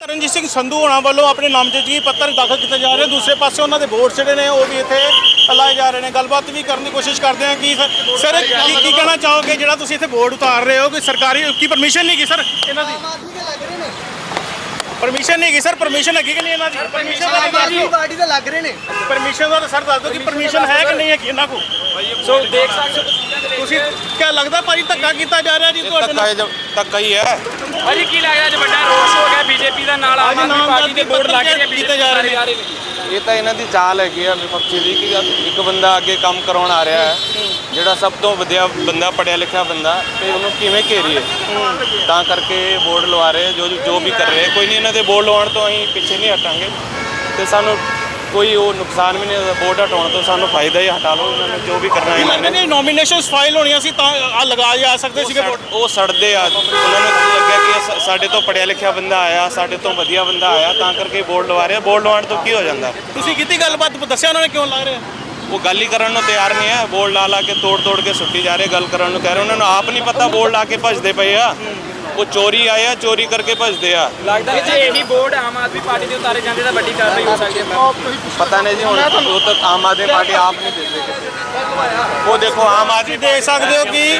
ਤਰਨਜੀਤ ਸਿੰਘ ਸੰਧੂ ਹੋਣਾ ਵੱਲੋਂ ਆਪਣੇ ਨਾਮਜ਼ਦਗੀ ਪੱਤਰ ਦਾਖਲ ਕੀਤੇ ਜਾ ਰਹੇ ਦੂਸਰੇ ਪਾਸੇ ਉਹਨਾਂ ਦੇ ਵੋਟ ਜਿਹੜੇ ਨੇ ਉਹ ਵੀ ਇੱਥੇ ਲਾਏ ਜਾ ਰਹੇ ਨੇ। ਗੱਲਬਾਤ ਵੀ ਕਰਨ ਦੀ ਕੋਸ਼ਿਸ਼ ਕਰਦੇ ਹਾਂ ਕਿ ਸਰ- ਕੀ ਕੀ ਕਹਿਣਾ ਚਾਹੋਗੇ ਜਿਹੜਾ ਤੁਸੀਂ ਇੱਥੇ ਵੋਟ ਉਤਾਰ ਰਹੇ ਹੋ? ਕਿ ਸਰਕਾਰੀ ਕੀ ਪਰਮਿਸ਼ਨ ਨਹੀਂ ਗਈ ਸਰ? ਇਹਨਾਂ ਦੀ ਪਰਮਿਸ਼ਨ ਨਹੀਂ ਗਈ ਸਰ। ਪਰਮਿਸ਼ਨ ਹੈਗੀ ਕਿ ਨਹੀਂ ਇਹਨਾਂ ਦੀ? ਪਰਮਿਸ਼ਨ ਦਾ ਦੱਸ ਦਿਓ ਪਾਰਟੀ ਦੇ ਲੱਗ ਰਹੇ ਨੇ। ਪਰਮਿਸ਼ਨ ਦਾ ਤਾਂ ਸਰ ਦੱਸ ਦਿਓ ਕਿ ਪਰਮਿਸ਼ਨ ਹੈ ਕਿ ਨਹੀਂ ਹੈਗੀ ਇਹਨਾਂ ਕੋਲ? ਸੋ ਦੇਖ ਸਕਦੇ ਤੁਸੀਂ। ਕਿਆ ਲੱਗਦਾ ਭਾਜੀ ਧੱਕਾ ਕੀਤਾ ਜਾ ਰਿਹਾ ਜੀ ਤੁਹਾਡੇ ਨਾਲ? ਧੱਕਾ ਹੀ ਹੈ। ਭਾਜੀ ਕੀ ਲੱਗਦਾ ਅੱਜ ਵੱਡਾ ਰੋਸ ਹੋ ਗਿਆ ਬੀਜੇਪੀ ਦਾ? ਨਾਲ ਆਮ ਆਦਮੀ ਪਾਰਟੀ ਦੇ ਬੋਰਡ ਲੱਗ ਰਹੇ ਕੀਤੇ ਜਾ ਰਹੇ ਨੇ। ਇਹ ਤਾਂ ਇਹਨਾਂ ਦੀ ਚਾਲ ਹੈਗੀ ਆ ਵਿਪਕਸ਼ੀ ਦੀ ਕਿ ਇੱਕ ਬੰਦਾ ਅੱਗੇ ਕੰਮ ਕਰਾਉਣ ਆ ਰਿਹਾ ਹੈ ਜਿਹੜਾ ਸਭ ਤੋਂ ਵਧੀਆ ਬੰਦਾ ਪੜਿਆ ਲਿਖਿਆ ਬੰਦਾ ਤੇ ਉਹਨੂੰ ਕਿਵੇਂ ਘੇਰੀਏ? ਤਾਂ ਕਰਕੇ ਬੋਰਡ ਲਵਾ ਰਹੇ ਜੋ ਜੋ ਵੀ ਕਰ ਰਹੇ। ਕੋਈ ਨਹੀਂ ਇਹਨਾਂ ਦੇ ਬੋਰਡ ਲਵਾਉਣ ਤੋਂ ਅਸੀਂ ਪਿੱਛੇ ਨਹੀਂ ਹਟਾਂਗੇ। ਤੇ ਸਾਨੂੰ ਕੋਈ ਉਹ ਨੁਕਸਾਨ ਵੀ ਨਹੀਂ ਬੋਰਡ ਹਟਾਉਣ ਤੋਂ ਸਾਨੂੰ ਫਾਇਦਾ ਹੀ ਹਟਾ ਲਓ ਇਹਨਾਂ ਨੇ ਜੋ ਵੀ ਕਰਨਾ ਇਹਨਾਂ ਨੇ। ਨਹੀਂ ਨੋਮੀਨੇਸ਼ਨਸ ਫਾਈਲ ਹੋਣੀਆਂ ਸੀ ਤਾਂ ਆ ਲਗਾ ਜਾ ਸਕਦੇ ਸੀਗੇ ਉਹ ਸੜਦੇ ਆ ਉਹਨਾਂ ਨੂੰ ਕਿ ਸਾਡੇ ਤੋਂ ਪੜਿਆ ਲਿਖਿਆ ਬੰਦਾ ਆਇਆ ਸਾਡੇ ਤੋਂ ਵਧੀਆ ਬੰਦਾ ਆਇਆ ਤਾਂ ਕਰਕੇ ਬੋਰਡ ਲਵਾ ਰਿਹਾ। ਬੋਰਡ ਲਵਾਉਣ ਤੋਂ ਕੀ ਹੋ ਜਾਂਦਾ? ਤੁਸੀਂ ਕੀਤੀ ਗੱਲਬਾਤ? ਦੱਸਿਆ ਉਹਨਾਂ ਨੇ ਕਿਉਂ ਲਾ ਰਹੇ ਆ? ਉਹ ਗੱਲ ਹੀ ਕਰਨ ਨੂੰ ਤਿਆਰ ਨਹੀਂ ਹੈ। ਬੋਰਡ ਲਾ ਲਾ ਕੇ ਤੋੜ ਤੋੜ ਕੇ ਸੁੱਟੀ ਜਾ ਰਹੇ ਗੱਲ ਕਰਨ ਨੂੰ ਕਹਿ ਰਹੇ। ਉਹਨਾਂ ਨੂੰ ਆਪ ਨਹੀਂ ਪਤਾ ਬੋਰਡ ਲਾ ਕੇ ਭੱਜਦੇ ਪਏ ਆ। ਉਹ ਚੋਰੀ ਆਏ ਆ ਚੋਰੀ ਕਰਕੇ ਭੱਜਦੇ ਆ। ਲੱਗਦਾ ਕਿ ਜੇ ਇਹੀ ਬੋਰਡ ਆਮ ਆਦਮੀ ਪਾਰਟੀ ਦੇ ਉਤਾਰੇ ਜਾਂਦੇ ਤਾਂ ਵੱਡੀ ਕਾਰਵਾਈ ਹੋ ਸਕਦੀ ਹੈ। ਪਤਾ ਨਹੀਂ ਜੀ ਹੁਣ ਉਹ ਤਾਂ ਆਮ ਆਦਮੀ ਪਾਰਟੀ ਆਪ ਨਹੀਂ ਦਿੰਦੇ ਕਿਸੇ ਉਹ ਦੇਖੋ ਆਮ ਆਦਮੀ ਦੇਖ ਸਕਦੇ ਹੋ ਕਿ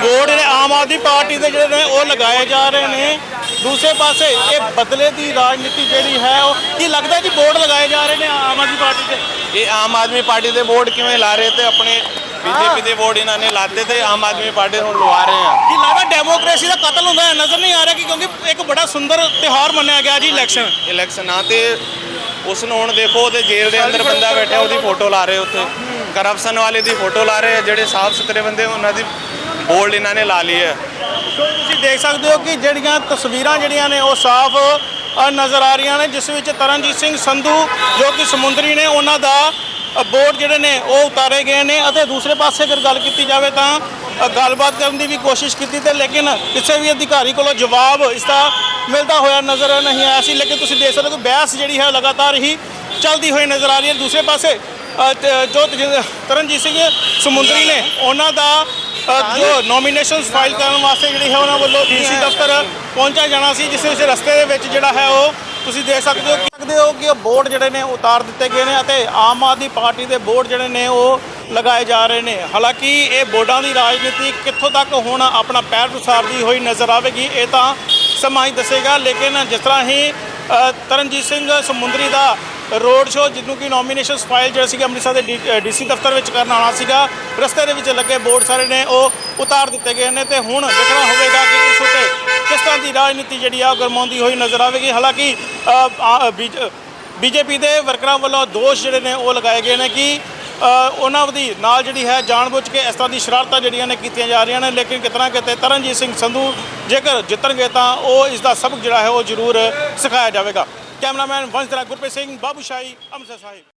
ਵੋਟ ਨੇ ਆਮ ਆਦਮੀ ਪਾਰਟੀ ਦੇ ਜਿਹੜੇ ਨੇ ਉਹ ਲਗਾਏ ਜਾ ਰਹੇ ਨੇ। ਦੂਸਰੇ ਪਾਸੇ ਇਹ ਬਦਲੇ ਦੀ ਰਾਜਨੀਤੀ ਜਿਹੜੀ ਹੈ ਉਹ ਕੀ ਲੱਗਦਾ ਜੀ ਵੋਟ ਲਗਾਏ ਜਾ ਰਹੇ ਨੇ ਆਮ ਆਦਮੀ ਪਾਰਟੀ ਦੇ? ਇਹ ਆਮ ਆਦਮੀ ਪਾਰਟੀ ਦੇ ਵੋਟ ਕਿਵੇਂ ਲਾ ਰਹੇ ਤੇ ਆਪਣੇ ਬੀਜੇਪੀ ਦੇ ਵੋਟ ਇਹਨਾਂ ਨੇ ਲਾਤੇ ਤੇ ਆਮ ਆਦਮੀ ਪਾਰਟੀ ਹੁਣ ਲਵਾ ਰਹੇ ਆ। ਕੀ ਲੱਗਦਾ ਡੈਮੋਕ੍ਰੇਸੀ ਦਾ ਕਤਲ ਹੁੰਦਾ ਹੈ? ਨਜ਼ਰ ਨਹੀਂ ਆ ਰਿਹਾ ਕਿ ਕਿਉਂਕਿ ਇੱਕ ਬੜਾ ਸੁੰਦਰ ਤਿਉਹਾਰ ਮੰਨਿਆ ਗਿਆ ਜੀ ਇਲੈਕਸ਼ਨ। ਇਲੈਕਸ਼ਨ ਆ ਤੇ ਉਸ ਨੂੰ ਹੁਣ ਦੇਖੋ ਉਹਦੇ ਜੇਲ੍ਹ ਦੇ ਅੰਦਰ ਬੰਦਾ ਬੈਠਾ ਉਹਦੀ ਫੋਟੋ ਲਾ ਰਹੇ ਉੱਥੇ। ਕਰਪਸ਼ਨ ਵਾਲੇ ਦੀ ਫੋਟੋ ਲਾ ਰਹੇ ਆ ਜਿਹੜੇ ਸਾਫ਼ ਸੁਥਰੇ ਬੰਦੇ ਉਹਨਾਂ ਦੀ ਬੋਲਡ ਇਹਨਾਂ ਨੇ ਲਾ ਲਈ ਹੈ ਤੁਸੀਂ ਦੇਖ ਸਕਦੇ ਹੋ ਕਿ ਜਿਹੜੀਆਂ ਤਸਵੀਰਾਂ ਜਿਹੜੀਆਂ ਨੇ ਉਹ ਸਾਫ਼ ਅ, ਨਜ਼ਰ ਆ ਰਹੀਆਂ ਨੇ ਜਿਸ ਵਿੱਚ ਤਰਨਜੀਤ ਸਿੰਘ ਸੰਧੂ ਜੋ ਕਿ ਸਮੁੰਦਰੀ ਨੇ ਉਹਨਾਂ ਦਾ ਬੋਰਡ ਜਿਹੜੇ ਨੇ, ਉਹ ਉਤਾਰੇ ਗਏ ਨੇ ਅਤੇ ਦੂਸਰੇ ਪਾਸੇ ਅਗਰ ਗੱਲ ਕੀਤੀ ਜਾਵੇ ਤਾਂ ਗੱਲਬਾਤ ਕਰਨ ਦੀ ਵੀ ਕੋਸ਼ਿਸ਼ ਕੀਤੀ ਤੇ ਲੇਕਿਨ ਕਿਸੇ ਵੀ ਅਧਿਕਾਰੀ ਕੋਲੋਂ ਜਵਾਬ ਇਸ ਦਾ ਮਿਲਦਾ ਹੋਇਆ ਨਜ਼ਰ ਨਹੀਂ ਆਇਆ ਸੀ। ਲੇਕਿਨ ਤੁਸੀਂ ਦੇਖ ਸਕਦੇ ਹੋ ਕਿ ਬਹਿਸ ਜਿਹੜੀ ਹੈ, ਲਗਾਤਾਰ ਹੀ ਚੱਲਦੀ ਹੋਈ ਨਜ਼ਰ ਆ ਰਹੀ ਹੈ। ਦੂਸਰੇ ਪਾਸੇ ਜੋ, ਤਰਨਜੀਤ ਸਿੰਘ ਸਮੁੰਦਰੀ ਨੇ ਉਹਨਾਂ ਦਾ ਜੋ ਨੋਮੀਨੇਸ਼ਨਸ ਫਾਈਲ ਕਰਨ ਵਾਸਤੇ ਜਿਹੜੀ ਹੈ, ਉਹਨਾਂ ਵੱਲੋਂ ਡੀਸੀ ਦਫ਼ਤਰ ਪਹੁੰਚਿਆ ਜਾਣਾ ਸੀ, ਜਿਸ ਵਿੱਚ ਰਸਤੇ ਦੇ ਵਿੱਚ ਜਿਹੜਾ ਹੈ, ਉਹ ਤੁਸੀਂ ਦੇਖ ਸਕਦੇ ਹੋ ਸਕਦੇ ਹੋ ਕਿ ਉਹ ਬੋਰਡ ਜਿਹੜੇ ਨੇ ਉਤਾਰ ਦਿੱਤੇ ਗਏ ਨੇ ਅਤੇ ਆਮ ਆਦਮੀ ਪਾਰਟੀ ਦੇ ਬੋਰਡ ਜਿਹੜੇ ਨੇ ਉਹ ਲਗਾਏ ਜਾ ਰਹੇ ਨੇ। ਹਾਲਾਂਕਿ ਇਹ ਬੋਰਡਾਂ ਦੀ ਰਾਜਨੀਤੀ ਕਿੱਥੋਂ ਤੱਕ ਹੁਣ ਆਪਣਾ ਪੈਰ ਉਸਾਰਦੀ ਹੋਈ ਨਜ਼ਰ ਆਵੇਗੀ, ਇਹ ਤਾਂ ਸਮਾਂ ਹੀ ਦੱਸੇਗਾ। ਲੇਕਿਨ ਜਿਸ ਤਰ੍ਹਾਂ ਹੀ ਤਰਨਜੀਤ ਸਿੰਘ ਸਮੁੰਦਰੀ ਦਾ ਰੋਡ ਸ਼ੋਅ ਜਿਹਨੂੰ ਕਿ ਨੋਮੀਨੇਸ਼ਨਸ ਫਾਈਲ ਜਿਹੜਾ ਸੀਗਾ ਅੰਮ੍ਰਿਤਸਰ ਦੇ ਡੀਸੀ ਦਫ਼ਤਰ ਵਿੱਚ ਕਰਨ ਆਉਣਾ ਸੀਗਾ, ਰਸਤੇ ਦੇ ਵਿੱਚ ਲੱਗੇ ਬੋਰਡ ਸਾਰੇ ਨੇ ਉਹ ਉਤਾਰ ਦਿੱਤੇ ਗਏ ਨੇ ਤੇ ਹੁਣ ਦੇਖਣਾ ਹੋਵੇਗਾ ਕਿ ਇਸ ਉੱਤੇ ਦੀ ਰਾਜਨੀਤੀ ਜਿਹੜੀ ਆ ਉਹ ਗਰਮਾਉਂਦੀ ਹੋਈ ਨਜ਼ਰ ਆਵੇਗੀ। ਹਾਲਾਂਕਿ ਬੀਜੇਪੀ ਦੇ ਵਰਕਰਾਂ ਵੱਲੋਂ ਦੋਸ਼ ਜਿਹੜੇ ਨੇ ਉਹ ਲਗਾਏ ਗਏ ਨੇ ਕਿ ਉਹਨਾਂ ਦੀ ਨਾਲ ਜਿਹੜੀ ਹੈ ਜਾਣਬੁੱਝ ਕੇ ਇਸ ਤਰ੍ਹਾਂ ਦੀ ਸ਼ਰਾਰਤਾਂ ਜਿਹੜੀਆਂ ਨੇ ਕੀਤੀਆਂ ਜਾ ਰਹੀਆਂ ਨੇ। ਲੇਕਿਨ ਕਿਤਨਾ ਕਿਤੇ ਤਰਨਜੀਤ ਸਿੰਘ ਸੰਧੂ ਜੇਕਰ ਜਿੱਤਣਗੇ ਤਾਂ ਉਹ ਇਸ ਦਾ ਸਬਕ ਜਿਹੜਾ ਹੈ ਉਹ ਜ਼ਰੂਰ ਸਿਖਾਇਆ ਜਾਵੇਗਾ। ਕੈਮਰਾਮੈਨ ਵੰਸ਼ ਗੁਰਪ੍ਰੀਤ ਸਿੰਘ, ਬਾਬੂ ਸ਼ਾਹੀ, ਅੰਮ੍ਰਿਤਸਰ ਸਾਹਿਬ।